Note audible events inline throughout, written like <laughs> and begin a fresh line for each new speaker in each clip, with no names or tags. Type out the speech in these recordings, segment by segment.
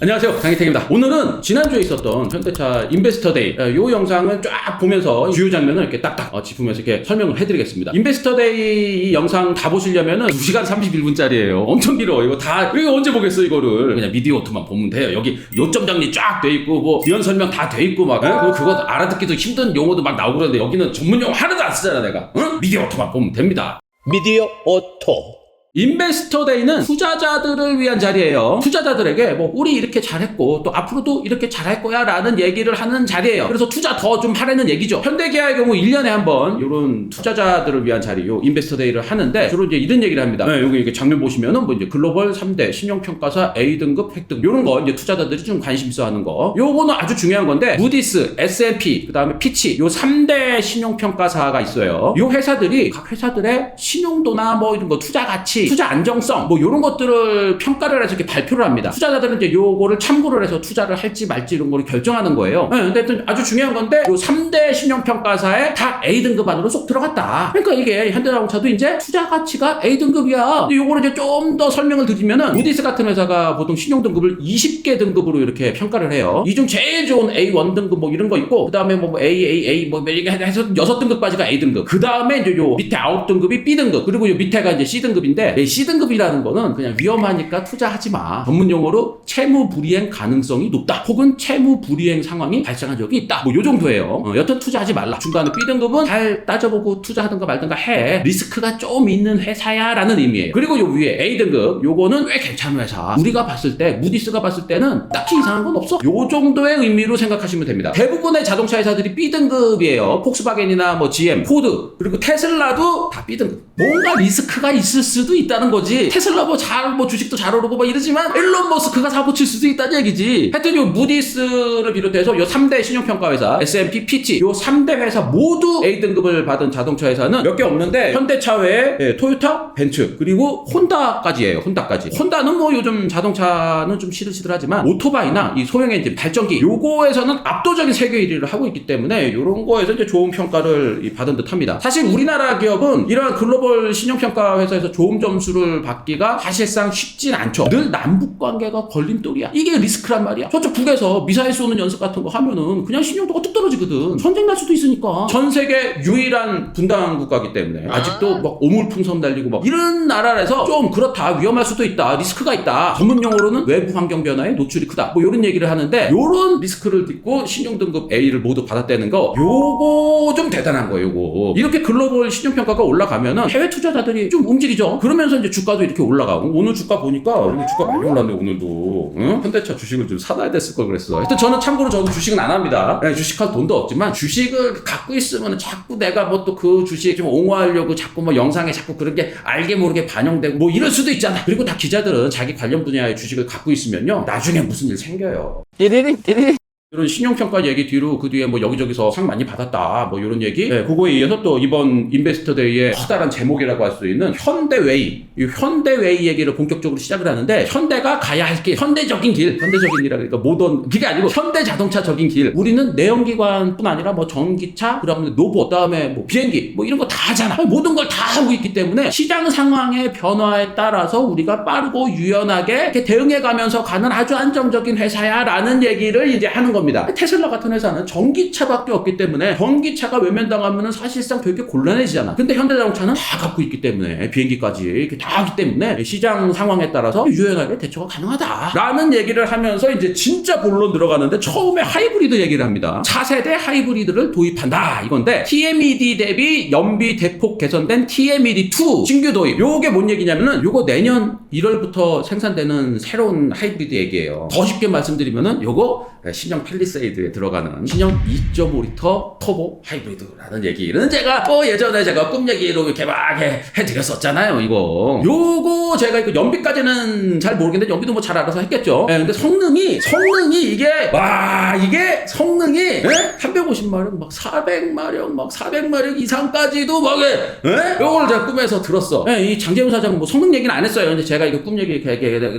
안녕하세요. 장희택입니다. 오늘은 지난주에 있었던 현대차 인베스터데이 이 영상을 쫙 보면서 주요 장면을 이렇게 딱딱 어, 짚으면서 이렇게 설명을 해드리겠습니다. 인베스터데이 이 영상 다 보시려면 은 2시간 31분짜리예요. 엄청 길어. 이거 다 이거 언제 보겠어 이거를? 그냥 미디어오트만 보면 돼요. 여기 요점 정리 쫙 돼 있고 뭐 지연 설명 다 돼 있고 막. 에? 그거, 그거 알아듣기도 힘든 용어도 막 나오고 그러는데 여기는 전문 용어 하나도 안 쓰잖아 내가. 응? 미디어오트만 보면 됩니다.
미디어 오토
인베스터 데이는 투자자들을 위한 자리예요. 투자자들에게 뭐 우리 이렇게 잘했고 또 앞으로도 이렇게 잘할 거야라는 얘기를 하는 자리예요. 그래서 투자 더 좀 하라는 얘기죠. 현대기아의 경우 1년에 한 번 이런 투자자들을 위한 자리 요 인베스터 데이를 하는데 주로 이제 이런 얘기를 합니다. 네, 여기 이렇게 장면 보시면은 뭐 이제 글로벌 3대 신용 평가사 A 등급, 획 등급 이런 거 이제 투자자들이 좀 관심 있어 하는 거. 요거는 아주 중요한 건데 무디스, S&P, 그다음에 피치 요 3대 신용 평가사가 있어요. 요 회사들이 각 회사들의 신용도나 뭐 이런 거 투자 가치, 투자 안정성 뭐 이런 것들을 평가를 해서 이렇게 발표를 합니다. 투자자들은 이제 요거를 참고를 해서 투자를 할지 말지 이런 거를 결정하는 거예요. 네, 근데 하여튼 아주 중요한 건데 요 3대 신용 평가사에 다 A 등급 안으로 쏙 들어갔다. 그러니까 이게 현대자동차도 이제 투자 가치가 A 등급이야. 근데 요거를 이제 좀 더 설명을 드리면은 무디스 같은 회사가 보통 신용 등급을 20개 등급으로 이렇게 평가를 해요. 이 중 제일 좋은 A1 등급 뭐 이런 거 있고 그다음에 뭐 A, A, A 뭐 이렇게 해서 여섯 등급까지가 A 등급. 그다음에 이제 요 밑에 아홉 등급이 B 등급. 그리고 요 밑에가 이제 C 등급인데 이 C 등급이라는 거는 그냥 위험하니까 투자하지 마. 전문 용어로 채무 불이행 가능성이 높다. 혹은 채무 불이행 상황이 발생한 적이 있다. 뭐 요 정도예요. 어, 여튼 투자하지 말라. 중간에 B 등급은 잘 따져보고 투자하든가 말든가 해. 리스크가 좀 있는 회사야 라는 의미예요. 그리고 요 위에 A 등급 요거는 꽤 괜찮은 회사. 우리가 봤을 때 무디스가 봤을 때는 딱히 이상한 건 없어. 요 정도의 의미로 생각하시면 됩니다. 대부분의 자동차 회사들이 B 등급이에요. 폭스바겐이나 뭐 GM, 포드 그리고 테슬라도 다 B 등급. 뭔가 리스크가 있을 수도 있다는 거지. 테슬라 뭐 잘 뭐 주식도 잘 오르고 막 이러지만 일론 머스크가 사고 칠 수도 있다는 얘기지. 하여튼 요 무디스를 비롯해서 요 3대 신용평가 회사 S&P, 피치 요 3대 회사 모두 A 등급을 받은 자동차 회사는 몇 개 없는데 현대차 외에 예, 토요타, 벤츠 그리고 혼다까지예요. 혼다까지. 혼다는 뭐 요즘 자동차는 좀 시들시들하지만 오토바이나 이 소형 엔진 발전기 요거에서는 압도적인 세계 1위를 하고 있기 때문에 요런 거에서 이제 좋은 평가를 이 받은 듯합니다. 사실 우리나라 기업은 이러한 글로벌 신용평가 회사에서 좋은 점 수를 받기가 사실상 쉽진 않죠. 늘 남북 관계가 걸림돌이야. 이게 리스크란 말이야. 저쪽 북에서 미사일 쏘는 연습 같은 거 하면은 그냥 신용도가 뚝 떨어지거든. 전쟁 날 수도 있으니까. 전 세계 유일한 분당 국가기 때문에 아직도 막 오물풍선 달리고 막 이런 나라라서 좀 그렇다 위험할 수도 있다 리스크가 있다 전문 용어로는 외부 환경 변화에 노출이 크다 뭐 이런 얘기를 하는데 요런 리스크를 딛고 신용 등급 A를 모두 받았다는 거 요거 좀 대단한 거예요 요거 이렇게 글로벌 신용 평가가 올라가면은 해외 투자자들이 좀 움직이죠 그 러면서 이제 주가도 이렇게 올라가고 오늘 주가 보니까 주가 많이 올랐네 오늘도. 응? 현대차 주식을 좀 사놔야 됐을 걸 그랬어. 하여튼 저는 참고로 저도 주식은 안 합니다. 네, 주식할 돈도 없지만 주식을 갖고 있으면 자꾸 내가 뭐 또 그 주식 좀 옹호하려고 자꾸 뭐 영상에 자꾸 그런 게 알게 모르게 반영되고 뭐 이럴 수도 있잖아. 그리고 다 기자들은 자기 관련 분야의 주식을 갖고 있으면요 나중에 무슨 일 생겨요.
띠리링 띠리링
이런 신용평가 얘기 뒤로 그 뒤에 뭐 여기저기서 상 많이 받았다 뭐 이런 얘기. 네, 그거에 이어서 또 이번 인베스터 데이의 커다란 제목이라고 할 수 있는 현대웨이. 이 현대웨이 얘기를 본격적으로 시작을 하는데 현대가 가야 할 길 현대적인 길. 현대적인 길이라 그러니까 모던. 그게 아니고 현대 자동차적인 길. 우리는 내연기관뿐 아니라 뭐 전기차 그다음에 로봇 그다음에 뭐 비행기 뭐 이런 거 다 하잖아. 모든 걸 다 하고 있기 때문에 시장 상황의 변화에 따라서 우리가 빠르고 유연하게 대응해 가면서 가는 아주 안정적인 회사야라는 얘기를 이제 하는 겁니다. 테슬라 같은 회사는 전기차밖에 없기 때문에 전기차가 외면당하면 사실상 되게 곤란해지잖아. 근데 현대자동차는 다 갖고 있기 때문에 비행기까지 이렇게 다 하기 때문에 시장 상황에 따라서 유연하게 대처가 가능하다라는 얘기를 하면서 이제 진짜 본론 들어가는데 처음에 하이브리드 얘기를 합니다. 차세대 하이브리드를 도입한다 이건데 TMED 대비 연비 대폭 개선된 TMED2 신규 도입. 요게 뭔 얘기냐면은 요거 내년 1월부터 생산되는 새로운 하이브리드 얘기예요. 더 쉽게 말씀드리면은 요거 신형 팰리세이드에 들어가는 신형 2.5리터 터보 하이브리드라는 얘기는 제가 뭐 예전에 제가 꿈 얘기로 이렇게 막 해, 해드렸었잖아요 이거. 요거 제가 이거 연비까지는 잘 모르겠는데 연비도 뭐 잘 알아서 했겠죠. 예, 근데 성능이 성능이 이게 와 이게 성능이 예? 350마력 막 400마력 막 400마력 이상까지도 막 예? 요걸 제가 꿈에서 들었어. 예, 이 장재훈 사장은 뭐 성능 얘기는 안 했어요. 근데 제가 이거 꿈 얘기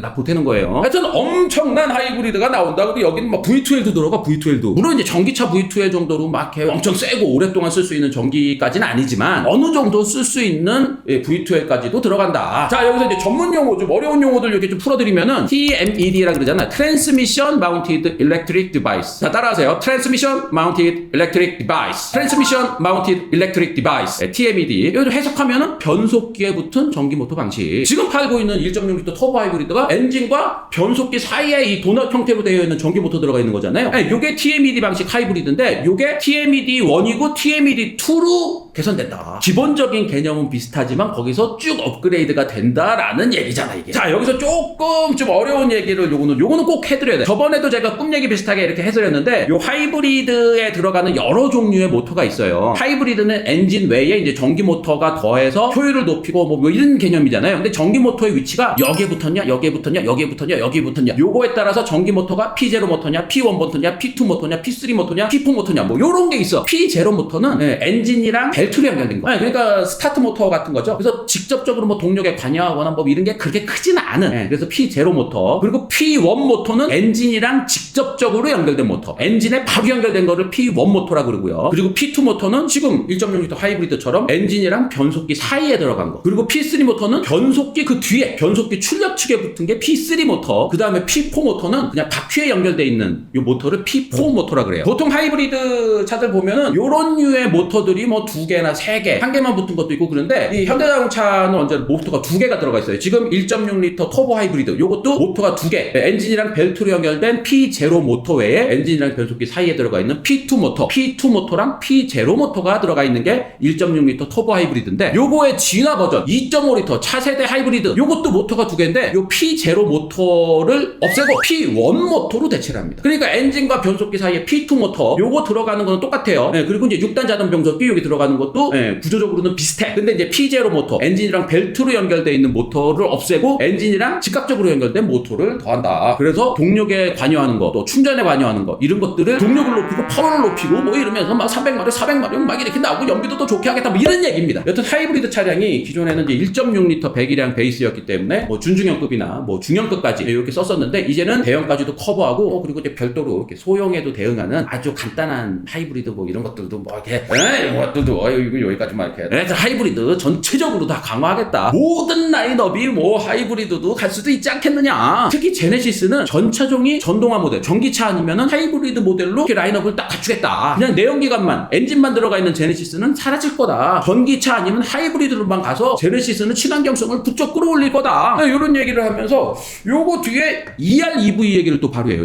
다 보태는 거예요. 하여튼 엄청난 하이브리드가 나온다 그리고 여기는 막 V12도 들어가 V12도. 물론 이제 전기차 V2의 정도로 막 엄청 세고 오랫동안 쓸 수 있는 전기까지는 아니지만 어느 정도 쓸 수 있는 예, V12까지도 들어간다. 자 여기서 이제 전문 용어 좀 어려운 용어들 이렇게 좀 풀어드리면은 TMED라 그러잖아. Transmission Mounted Electric Device. 자 따라하세요. Transmission Mounted Electric Device. Transmission Mounted Electric Device. 예, TMED. 좀 해석하면은 변속기에 붙은 전기 모터 방식. 지금 팔고 있는 1.6L 터보 하이브리드가 엔진과 변속기 사이에 이 도넛 형태로 되어 있는 전기 모터 들어가 있는 거잖아요. 네, 요게 TMED 방식 하이브리드인데 요게 TMED 1이고 TMED 2로 개선된다. 기본적인 개념은 비슷하지만 거기서 쭉 업그레이드가 된다라는 얘기잖아 이게. 자 여기서 조금 좀 어려운 얘기를 요거는 요거는 꼭 해드려야 돼. 저번에도 제가 꿈 얘기 비슷하게 이렇게 해드렸는데 요 하이브리드에 들어가는 여러 종류의 모터가 있어요. 하이브리드는 엔진 외에 이제 전기 모터가 더해서 효율을 높이고 뭐 이런 개념이잖아요. 근데 전기 모터의 위치가 여기에 붙었냐, 여기에 붙었냐, 여기에 붙었냐, 여기에 붙었냐. 요거에 따라서 전기 모터가 P0 모터냐, P1 모터냐, P2 모터냐, P3 모터냐, P4 모터냐, 뭐 요런 게 있어. P0 모터는 예, 엔진이랑 벨트로 연결된 거. 예, 그러니까 스타트 모터 같은 거죠. 그래서 직접적으로 뭐 동력에 관여하거나 뭐 이런 게 그렇게 크지는 않은. 예, 그래서 P0 모터. 그리고 P1 모터는 엔진이랑 직접적으로 연결된 모터. 엔진에 바로 연결된 거를 P1 모터라 그러고요. 그리고 P2 모터는 지금 1.6L 하이브리드처럼 엔진이랑 변속기 사이에 들어간 거. 그리고 P3 모터는 변속기 그 뒤에 변속기 출력 측에 붙은 게 P3 모터. 그 다음에 P4 모터는 그냥 바퀴에 연결돼 있는 이 모터 를 P4 모터라 그래요. 보통 하이브리드 차들 보면은 요런 류의 모터들이 뭐 두 개나 세 개, 한 개만 붙은 것도 있고 그런데 이 현대자동차는 언제 모터가 두 개가 들어가 있어요. 지금 1.6L 터보 하이브리드 요것도 모터가 두 개. 네, 엔진이랑 벨트로 연결된 P0 모터 외에 엔진이랑 변속기 사이에 들어가 있는 P2 모터, P2 모터랑 P0 모터가 들어가 있는 게 1.6L 터보 하이브리드인데 요거의 진화 버전 2.5L 차세대 하이브리드 요것도 모터가 두 개인데 요 P0 모터를 없애고 P1 모터로 대체를 합니다. 그러니까 엔 진과 변속기 사이에 P2 모터 요거 들어가는 거는 똑같아요. 네, 그리고 이제 6단 자동 변속기 여기 들어가는 것도 네, 구조적으로는 비슷해. 근데 이제 P0 모터 엔진이랑 벨트로 연결되어 있는 모터를 없애고 엔진이랑 직각적으로 연결된 모터를 더한다. 그래서 동력에 관여하는 거, 또 충전에 관여하는 거 이런 것들을 동력을 높이고 파워를 높이고 뭐 이러면서 막 300마력, 400마력 막 이렇게 나오고 연비도 더 좋게 하겠다 뭐 이런 얘기입니다. 여튼 하이브리드 차량이 기존에는 이제 1.6L 배기량 베이스였기 때문에 뭐 준중형급이나 뭐 중형급까지 이렇게 썼었는데 이제는 대형까지도 커버하고 어, 그리고 이제 별도로 이렇게 소형에도 대응하는 아주 간단한 하이브리드 뭐 이런 것들도 뭐 이렇게 에이 뭐 것들도 어, 이거 여기까지만 이렇게 애들 하이브리드 전체적으로 다 강화하겠다. 모든 라인업이 뭐 하이브리드도 갈 수도 있지 않겠느냐. 특히 제네시스는 전차종이 전동화 모델, 전기차 아니면은 하이브리드 모델로 이렇게 라인업을 딱 갖추겠다. 그냥 내연기관만 엔진만 들어가 있는 제네시스는 사라질 거다. 전기차 아니면 하이브리드로만 가서 제네시스는 친환경성을 부쩍 끌어올릴 거다. 이런 얘기를 하면서 요거 뒤에 EREV 얘기를 또 바로 해요.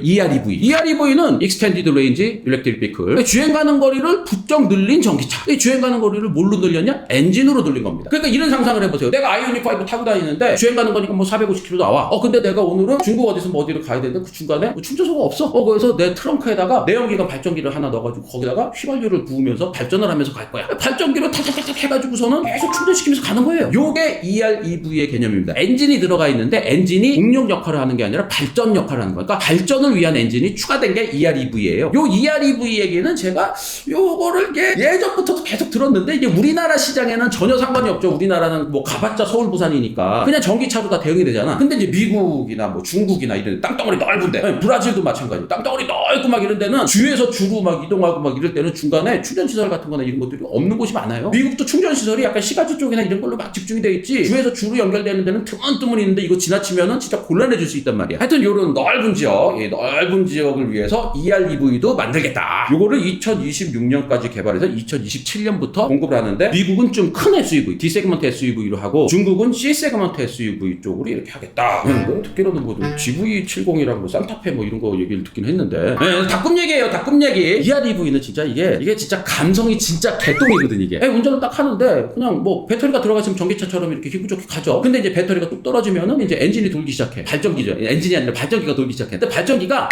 EREV는 Extended Range Electric Vehicle. 주행 가는 거리를 부쩍 늘린 전기차. 이 주행 가는 거리를 뭘로 늘렸냐? 엔진으로 늘린 겁니다. 그러니까 이런 상상을 해보세요. 내가 아이오닉 5 타고 다니는데 주행 가는 거니까 뭐 450km 나와. 어 근데 내가 오늘은 중국 어디서 뭐 어디를 가야 되는데 그 중간에 뭐 충전소가 없어. 어 그래서 내 트렁크에다가 내연기관 발전기를 하나 넣어가지고 거기다가 휘발유를 부으면서 발전을 하면서 갈 거야. 발전기를 탁탁탁 해가지고서는 계속 충전시키면서 가는 거예요. 요게 EREV의 개념입니다. 엔진이 들어가 있는데 엔진이 동력 역할을 하는 게 아니라 발전 역할을 하는 거니까 발전을 위한 엔진이 추가된 게 EREV예요. 요 EREV 얘기는 제가 요거를 예- 예전부터 계속 들었는데 이게 우리나라 시장에는 전혀 상관이 없죠. 우리나라는 뭐 가봤자 서울 부산이니까 그냥 전기차로 다 대응이 되잖아. 근데 이제 미국이나 뭐 중국이나 이런 데 땅덩어리 넓은데 브라질도 마찬가지. 땅덩어리 넓고 막 이런 데는 주에서 주로 막 이동하고 막 이럴 때는 중간에 충전 시설 같은 거나 이런 것들이 없는 곳이 많아요. 미국도 충전 시설이 약간 시가지 쪽이나 이런 걸로 막 집중이 돼 있지. 주에서 주로 연결되는 데는 드문드문 있는데 이거 지나치면은 진짜 곤란해질 수 있단 말이야. 하여튼 요런 넓은 지역, 이 넓은 지역을 위해 서 EREV도 만들겠다. 요거를 2026년까지 개발해서 2027년부터 공급을 하는데 미국은 좀 큰 SUV, D 세그먼트 SUV로 하고 중국은 C 세그먼트 SUV 쪽으로 이렇게 하겠다. 음, 뭐 듣기로는 뭐 GV70이랑 뭐 산타페 뭐 이런 거 얘기를 듣긴 했는데 네, 다꿈 얘기예요. 다꿈 얘기. EREV는 진짜 이게 이게 진짜 감성이 진짜 개똥이거든 이게. 에, 운전을 딱 하는데 그냥 뭐 배터리가 들어가 있으면 전기차처럼 이렇게 기분 좋게 가죠. 근데 이제 배터리가 뚝 떨어지면은 이제 엔진이 돌기 시작해. 발전기죠. 엔진이 아니라 발전기가 돌기 시작해. 근데 발전기가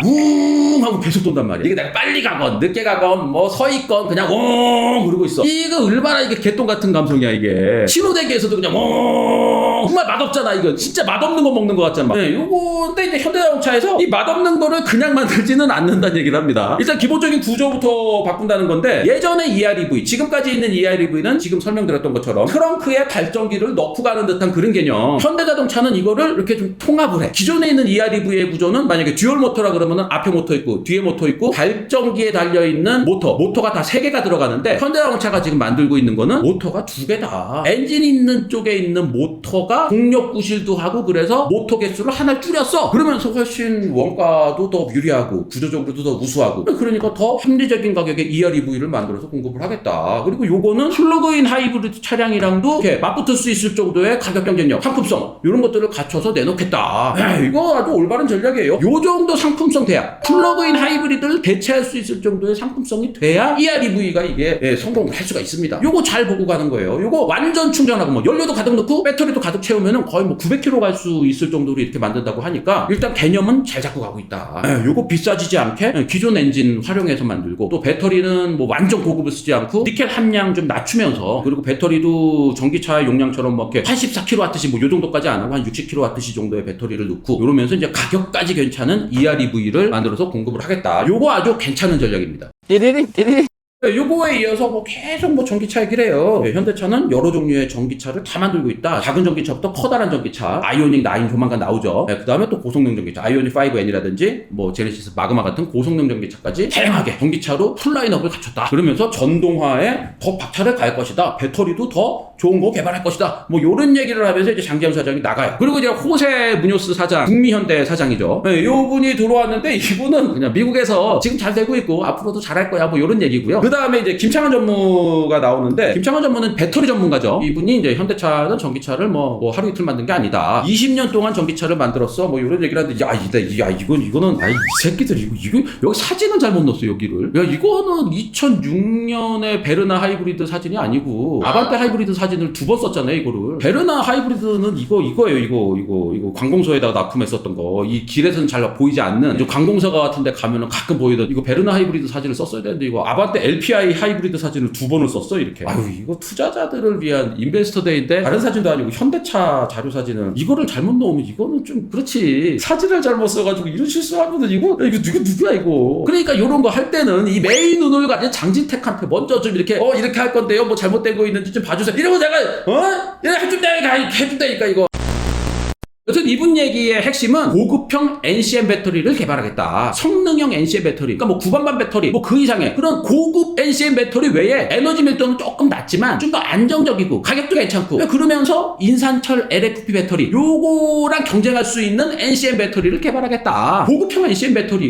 웅 하고 계속 돈단 말이야. 이게 내가 빨리 가건 늦게 가건 뭐 서 있건 그냥 웅 그러고 있어. 이거 얼마나 이게 개똥 같은 감성이야 이게. 신호대기에서도 그냥 웅 정말 맛없잖아 이거 진짜 맛없는 거 먹는 것 같잖아. 네, 요거 근데 이제 현대자동차에서 이 맛없는 거를 그냥 만들지는 않는다는 얘기를 합니다. 일단 기본적인 구조부터 바꾼다는 건데 예전에 EREV 지금까지 있는 EREV는 지금 설명드렸던 것처럼 트렁크에 발전기를 넣고 가는 듯한 그런 개념. 현대자동차는 이거를 이렇게 좀 통합을 해. 기존에 있는 EREV의 구조는 만약에 듀얼 모터라 그러면은 앞에 모터 있고 뒤에 모터 있고 발전기에 달려 있는 모터 모터가 다 세 개가 들어가는데 현대자동차가 지금 만들고 있는 거는 모터가 두 개다. 엔진 있는 쪽에 있는 모터가 동력 구실도 하고 그래서 모터 개수를 하나 줄였어. 그러면서 훨씬 원가도 더 유리하고 구조적으로도 더 우수하고 그러니까 더 합리적인 가격에 EREV를 만들어서 공급을 하겠다. 그리고 요거는 플러그인 하이브리드 차량이랑도 이렇게 맞붙을 수 있을 정도의 가격 경쟁력 상품성 이런 것들을 갖춰서 내놓겠다. 에이, 이거 아주 올바른 전략이에요. 요 정도 상품성 돼야 플러그인 하이브리드를 대체할 수 있을 정도의 상품성이 돼야 EREV가 이게 예, 성공을 할 수가 있습니다. 요거 잘 보고 가는 거예요. 요거 완전 충전하고 뭐 연료도 가득 넣고 배터리도 가득 채우면은 거의 뭐 900km 갈 수 있을 정도로 이렇게 만든다고 하니까 일단 개념은 잘 잡고 가고 있다. 예, 요거 비싸지지 않게 예, 기존 엔진 활용해서 만들고 또 배터리는 뭐 완전 고급을 쓰지 않고 니켈 함량 좀 낮추면서 그리고 배터리도 전기차 용량처럼 뭐 이렇게 84kW씩 뭐요 정도까지 안 하고 한 60kW 정도의 배터리를 넣고 이러면서 이제 가격까지 괜찮은 EREV를 만들어서 공급을 하겠다. 요거 아주 괜찮은 전략입니다.
띠리링 띠리링
네, 요거에 이어서 뭐 계속 뭐 전기차 얘기를 해요. 네, 현대차는 여러 종류의 전기차를 다 만들고 있다. 작은 전기차부터 커다란 전기차, 아이오닉 9 조만간 나오죠. 그 다음에 또 고성능 전기차, 아이오닉 5N이라든지 뭐 제네시스 마그마 같은 고성능 전기차까지 다양하게 전기차로 풀라인업을 갖췄다. 그러면서 전동화에 더 박차를 가할 것이다. 배터리도 더 좋은 거 개발할 것이다. 뭐 요런 얘기를 하면서 이제 장기현 사장이 나가요. 그리고 이제 호세 무뇨스 사장, 북미현대 사장이죠. 네, 요 분이 들어왔는데 이분은 그냥 미국에서 지금 잘 되고 있고 앞으로도 잘할 거야. 뭐 요런 얘기고요. 그 다음에 이제 김창환 전무가 나오는데 김창환 전무는 배터리 전문가죠. 이분이 이제 현대차는 전기차를 뭐, 뭐 하루 이틀 만든 게 아니다. 20년 동안 전기차를 만들었어. 뭐 이런 얘기를 하는데 야, 이다, 야, 이건 이거는 아이 이 새끼들 이거 이거 여기 사진은 잘못 넣었어 여기를. 야, 이거는 2006년에 베르나 하이브리드 사진이 아니고 아반떼 하이브리드 사진 을 두 번 썼잖아요 이거를. 베르나 하이브리드는 이거 이거예요 이거 이거 이거 관공서에다가 납품했었던 거. 이 길에서는 잘 보이지 않는 좀 관공서 같은 데 가면은 가끔 보이던 이거 베르나 하이브리드 사진을 썼어야 되는데 이거 아반떼 LPI 하이브리드 사진을 두 번을 썼어 이렇게. 아유 이거 투자자들을 위한 인베스터 데이인데 다른 사진도 아니고 현대차 자료 사진을 이거를 잘못 넣으면 이거는 좀 그렇지 사진을 잘못 써가지고 이런 실수하면은 이거 야, 이거 누구 누구야 이거. 그러니까 이런 거 할 때는 이 메인 눈을 가진 장진택한테 먼저 좀 이렇게 어 이렇게 할 건데요 뭐 잘못되고 있는지 좀 봐주세요. 이러 고 내가 어 해준다니까 해준다니까 이거. 여튼 이분 얘기의 핵심은 고급형 NCM 배터리를 개발하겠다. 성능형 NCM 배터리. 그러니까 뭐 구반반 배터리, 뭐 그 이상의 그런 고급 NCM 배터리 외에 에너지 밀도는 조금 낮지만 좀 더 안정적이고 가격도 괜찮고 그러면서 인산철 LFP 배터리 요거랑 경쟁할 수 있는 NCM 배터리를 개발하겠다. 고급형 NCM 배터리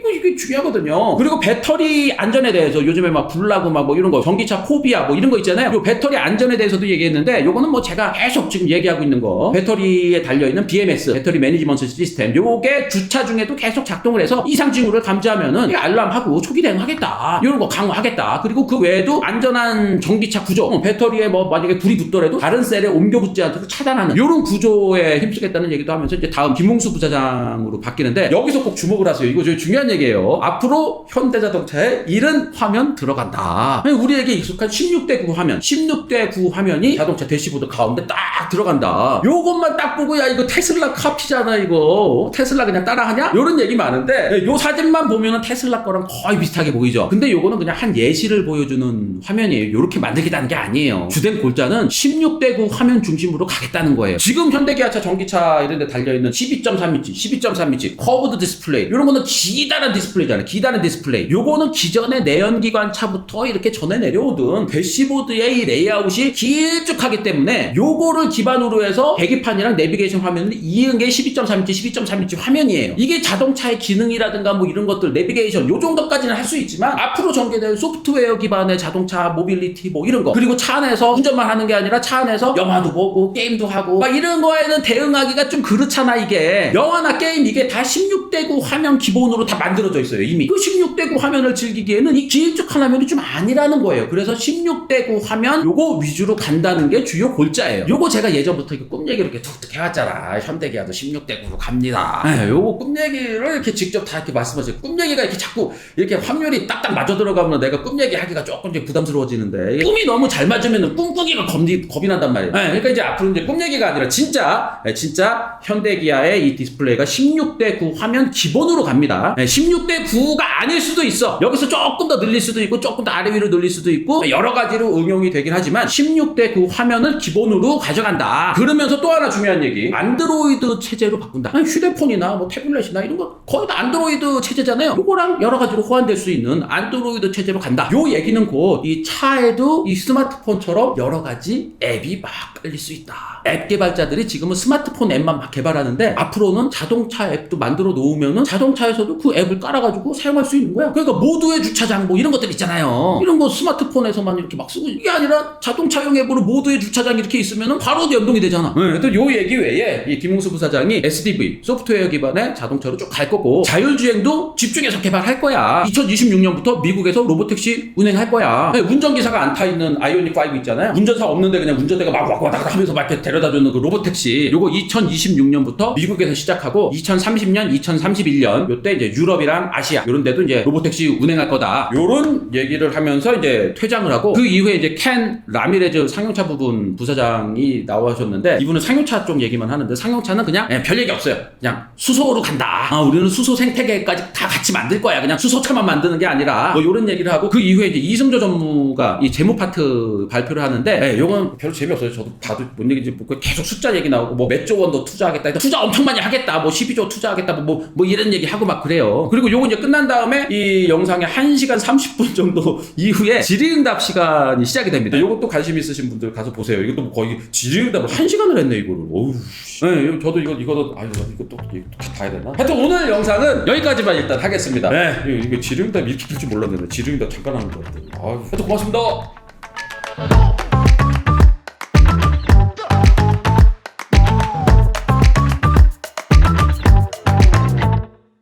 이거 이게 중요하거든요. 그리고 배터리 안전에 대해서 요즘에 막 불나고 막 뭐 이런 거 전기차 포비아 뭐 이런 거 있잖아요. 요 배터리 안전에 대해서도 얘기했는데 요거는 뭐 제가 계속 지금 얘기하고 있는 거 배터리에 달려 있는 BMS 배터리 매니지먼트 시스템 요게 주차 중에도 계속 작동을 해서 이상 징후를 감지하면은 알람하고 초기 대응하겠다. 이런 거 강화하겠다. 그리고 그 외에도 안전한 전기차 구조 어, 배터리에 뭐 만약에 불이 붙더라도 다른 셀에 옮겨 붙지 않도록 차단하는 이런 구조에 힘쓰겠다는 얘기도 하면서 이제 다음 김웅수 부사장으로 바뀌는데 여기서 꼭 주목을 하세요. 이거 제일 중요한 얘기예요. 앞으로 현대자동차에 이런 화면 들어간다. 우리에게 익숙한 16대 9 화면 16대 9 화면이 자동차 대시보드 가운데 딱 들어간다. 요것만 딱 보고 야 이거 테슬라 카피잖아 이거. 테슬라 그냥 따라하냐? 요런 얘기 많은데 요 사진만 보면은 테슬라 거랑 거의 비슷하게 보이죠? 근데 요거는 그냥 한 예시를 보여주는 화면이에요. 요렇게 만들겠다는 게 아니에요. 주된 골자는 16대 9 화면 중심으로 가겠다는 거예요. 지금 현대기아차 전기차 이런 데 달려있는 12.3인치 12.3인치 커브드 디스플레이. 요런 거는 기다란 디스플레이잖아요. 기다란 디스플레이. 요거는 기존의 내연기관 차부터 이렇게 전해 내려오던 대시보드의 이 레이아웃이 길쭉하기 때문에 요거를 기반으로 해서 계기판이랑 내비게이션 화면을 이은 게 12.3인치 12.3인치 화면이에요. 이게 자동차의 기능이라든가 뭐 이런 것들 내비게이션 요 정도까지는 할 수 있지만 앞으로 전개될 소프트웨어 기반의 자동차 모빌리티 뭐 이런 거. 그리고 차 안에서 운전만 하는 게 아니라 차 안에서 영화도 보고 게임도 하고 막 이런 거에는 대응하기가 좀 그렇잖아 이게. 영화나 게임 이게 다 16대 9 화면 기본으로 다 만들어져 있어요 이미. 그 16대 9 화면을 즐기기에는 이 길쭉한 화면이 좀 아니라는 거예요. 그래서 16대 9 화면 요거 위주로 간다는 게 주요 골자예요. 요거 제가 예전부터 이거 꿈 얘기를 이렇게 툭툭 해왔잖아 자, 현대기아도 16대 9로 갑니다. 네, 요거 꿈 얘기를 이렇게 직접 다 이렇게 말씀하세요. 꿈 얘기가 이렇게 자꾸 이렇게 확률이 딱딱 맞아 들어가면 내가 꿈 얘기 하기가 조금 이제 부담스러워지는데 꿈이 너무 잘 맞으면 꿈꾸기가 겁이, 겁이 난단 말이에요. 네, 그러니까 이제 앞으로 이제 꿈 얘기가 아니라 진짜 네, 진짜 현대기아의 이 디스플레이가 16대 9 화면 기본으로 갑니다. 네, 16대 9가 아닐 수도 있어. 여기서 조금 더 늘릴 수도 있고 조금 더 아래 위로 늘릴 수도 있고 여러 가지로 응용이 되긴 하지만 16대 9 화면을 기본으로 가져간다. 그러면서 또 하나 중요한 얘기. 안 드로이드 체제로 바꾼다. 아니, 휴대폰이나 뭐 태블릿이나 이런 거 거의 다 안드로이드 체제잖아요. 요거랑 여러 가지로 호환될 수 있는 안드로이드 체제로 간다. 요 얘기는 곧 이 차에도 이 스마트폰처럼 여러 가지 앱이 막 깔릴 수 있다. 앱 개발자들이 지금은 스마트폰 앱만 막 개발하는데 앞으로는 자동차 앱도 만들어 놓으면은 자동차에서도 그 앱을 깔아가지고 사용할 수 있는 거야. 그러니까 모두의 주차장 뭐 이런 것들 있잖아요. 이런 거 스마트폰에서만 이렇게 막 쓰고 이게 아니라 자동차용 앱으로 모두의 주차장 이렇게 있으면은 바로 연동이 되잖아. 네, 또요 얘기 외에 이 김웅수 부사장이 SDV 소프트웨어 기반의 자동차로 쭉 갈 거고 자율주행도 집중해서 개발할 거야. 2026년부터 미국에서 로보택시 운행할 거야. 네, 운전기사가 안 타 있는 아이오닉 5 있잖아요. 운전사 없는데 그냥 운전대가 막 왔다 갔다 하면서 막 이렇게 데려다 주는 그 로보택시. 요거 2026년부터 미국에서 시작하고 2030년, 2031년 요때 이제 유럽이랑 아시아 요런 데도 이제 로보택시 운행할 거다. 요런 얘기를 하면서 이제 퇴장을 하고 그 이후에 이제 켄 라미레즈 상용차 부분 부사장이 나와셨는데 이분은 상용차 쪽 얘기만 하는데 상용차는 그냥 예, 별 얘기 없어요. 그냥 수소로 간다. 아, 우리는 수소 생태계까지 다 같이 만들 거야. 그냥 수소차만 만드는 게 아니라 뭐 요런 얘기를 하고 그 이후에 이제 이승조 전무가 이 재무 파트 발표를 하는데 예, 요건 별로 재미없어요. 저도 봐도 뭔 얘기인지 모르고 계속 숫자 얘기 나오고 뭐 몇 조 원 더 투자하겠다. 투자 엄청 많이 하겠다. 뭐 12조 투자하겠다. 뭐, 뭐, 뭐 이런 얘기 하고 막 그래요. 그리고 요거 이제 끝난 다음에 이 영상의 1시간 30분 정도 <laughs> 이후에 질의응답 시간이 시작이 됩니다. 요것도 관심 있으신 분들 가서 보세요. 이것도 뭐 거의 질의응답을 1시간을 했네, 이거를. 어우. 씨. 네, 이거 저도 이거, 이거도, 아유, 이것도, 이거 다 해야 되나? 하여튼 오늘 영상은 여기까지만 일단 하겠습니다. 네, 이거, 이거 질의응답 이렇게 될 줄 몰랐는데, 질의응답 잠깐 하는 거 같아요. 아유, 하여튼 고맙습니다.